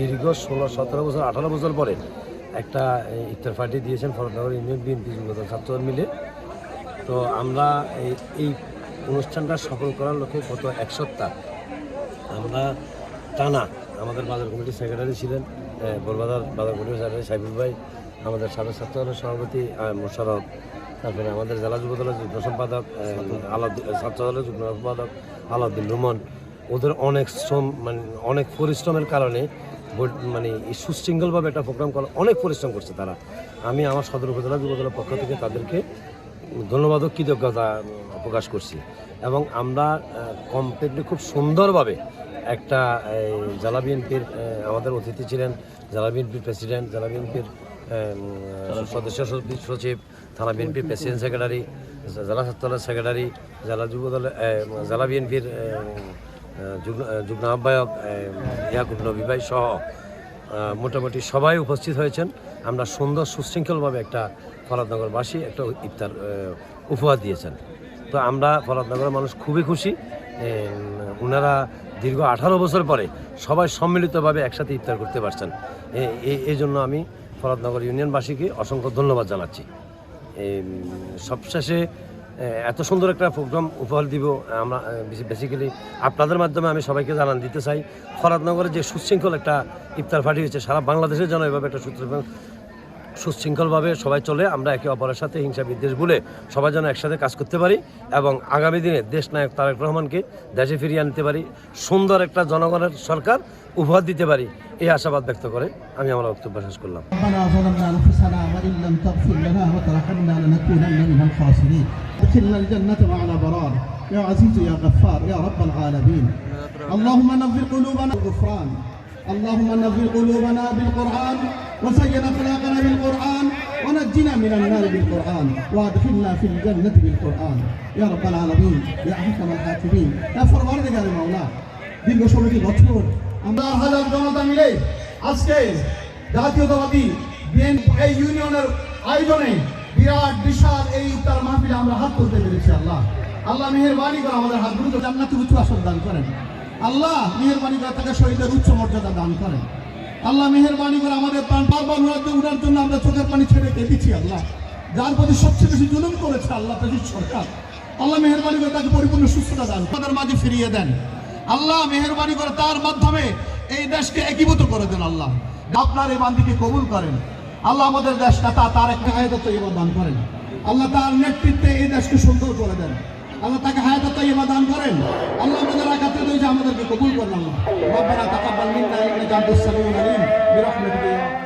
দীর্ঘ ষোলো, সতেরো বছর, আঠারো বছর পরে একটা ইফতার পার্টি দিয়েছেন ফরদনগর ইউনিয়ন বিএনপি যুবদল ছাত্রদল মিলে। তো আমরা এই এই অনুষ্ঠানটা সফল করার লক্ষ্যে গত এক সপ্তাহ আমরা টানা আমাদের বাজার কমিটির সেক্রেটারি ছিলেন বলবাজার বাজার কমিটির সেক্রেটারি সাইবুল ভাই, আমাদের সাবেক ছাত্র দলের সভাপতি মোশারফ তারপরে আমাদের জেলা যুব দলের যুগ্ম সম্পাদক আলাউদ্দিন ছাত্র দলের যুগ্ম সম্পাদক আলাউদ্দিন রুমন। ওদের অনেক শ্রম মানে অনেক পরিশ্রমের কারণে মানে সুশৃঙ্খলভাবে একটা প্রোগ্রাম করা অনেক পরিশ্রম করছে তারা। আমি আমার সদর উপজেলা যুব দলের পক্ষ থেকে তাদেরকে ধন্যবাদ ও কৃতজ্ঞতা প্রকাশ করছি। এবং আমরা কমপ্লিটলি খুব সুন্দরভাবে একটা জেলা বিএনপির আমাদের অতিথি ছিলেন, জেলা বিএনপির প্রেসিডেন্ট, জেলা বিএনপির সদস্য সচিব- থানা বিএনপির প্রেসিডেন্ট সেক্রেটারি, জেলা ছাত্রদলের সেক্রেটারি, জেলা যুব দলের জেলা বিএনপির যুগ্ম আহ, যুগ্ম আহ্বায়ক আহ, ইয়াকুব নবী ভাই সহ মোটামুটি সবাই উপস্থিত হয়েছেন। আমরা সুন্দর সুশৃঙ্খলভাবে একটা ফরাদনগরবাসী একটা ইফতার উপহার দিয়েছেন। তো আমরা ফরাদনগরের মানুষ খুবই খুশি। ওনারা দীর্ঘ আঠারো বছর পরে সবাই সম্মিলিতভাবে একসাথে ইফতার করতে পারছেন। এই জন্য আমি ফরাদনগর ইউনিয়নবাসীকে অসংখ্য ধন্যবাদ জানাচ্ছি। সবশেষে এত সুন্দর একটা প্রোগ্রাম উপহার দিব আমরা বেসিক্যালি আপনাদের মাধ্যমে আমি সবাইকে জানান দিতে চাই। ফরাদনগরে যে সুশৃঙ্খল একটা ইফতার পার্টি হয়েছে, সারা বাংলাদেশের জন্য এভাবে একটা সূত্র সুশৃঙ্খলভাবে সবাই চলে, আমরা একে অপরের সাথে হিংসা বিদ্বেষ ভুলে সবাই যেন একসাথে কাজ করতে পারি এবং আগামী দিনে দেশ নায়ক তারেক রহমানকে দেশে ফিরিয়ে আনতে পারি, সুন্দর একটা জনগণের সরকার উপহার দিতে পারি, এই আশাবাদ ব্যক্ত করে আমি আমার বক্তব্য শেষ করলাম। ربنا ظلمنا انفسنا وان لم تغفر لنا وترحمنا لنكونن من الخاسرين ادخلنا الجنه مع الابرار يا عزيز يا غفار يا رب العالمين اللهم نظر قلوبنا بالغفران اللهم نظر قلوبنا بالقران وزين اخلاقنا بالقران ونجنا من النار بالقران وادخلنا في الجنه بالقران يا رب العالمين يا احكم الحاكمين يا فرمان يا مولا দীর্ঘ ষোলোটি বছর আমরা হাজার জনতা মিলে আজকে জাতীয়তাবাদী বিএনপি এই ইউনিয়নের আয়োজনে বিরাট বিশাল এই আমরা হাত তুলতে পেরেছি, আল্লাহ। আল্লাহ মেহেরবানি করে আমাদের হাত দ্রুত জান্নাতের উচ্চ আসন দান করেন। আল্লাহ মেহেরবানি করে তাকে শহীদের উচ্চ মর্যাদা দান করেন। আল্লাহ মেহেরবানি করে আমাদের প্রাণ বারবার উড়াতে উড়ার জন্য আমরা চোখের পানি ছেড়ে কেঁদেছি আল্লাহ। যার প্রতি সবচেয়ে বেশি জুলুম করেছে আল্লাহ প্রেসিড সরকার। আল্লাহ মেহেরবানি করে তাকে পরিপূর্ণ সুস্থতা দান তাদের মাঝে ফিরিয়ে দেন। আল্লাহ মেহেরবানি করে তার মাধ্যমে এই দেশকে একীভূত করে দেন, আল্লাহ। আপনার এই বান্দিকে কবুল করেন। আল্লাহ আমাদের দেশটা তা, তার একটা হায়াত তৈবা দান করেন। আল্লাহ তার নেতৃত্বে এই দেশকে সুন্দর করে দেন। আল্লাহ তাকে হায়াত তৈবা দান করেন। আল্লাহ আমাদের আঘাতে যে আমাদেরকে কবুল করেন আল্লাহ। রব্বানা তাকাব্বাল মিন্না ইন্নাকা আনতাস সামিউল আলিম। বিরহমাতিকা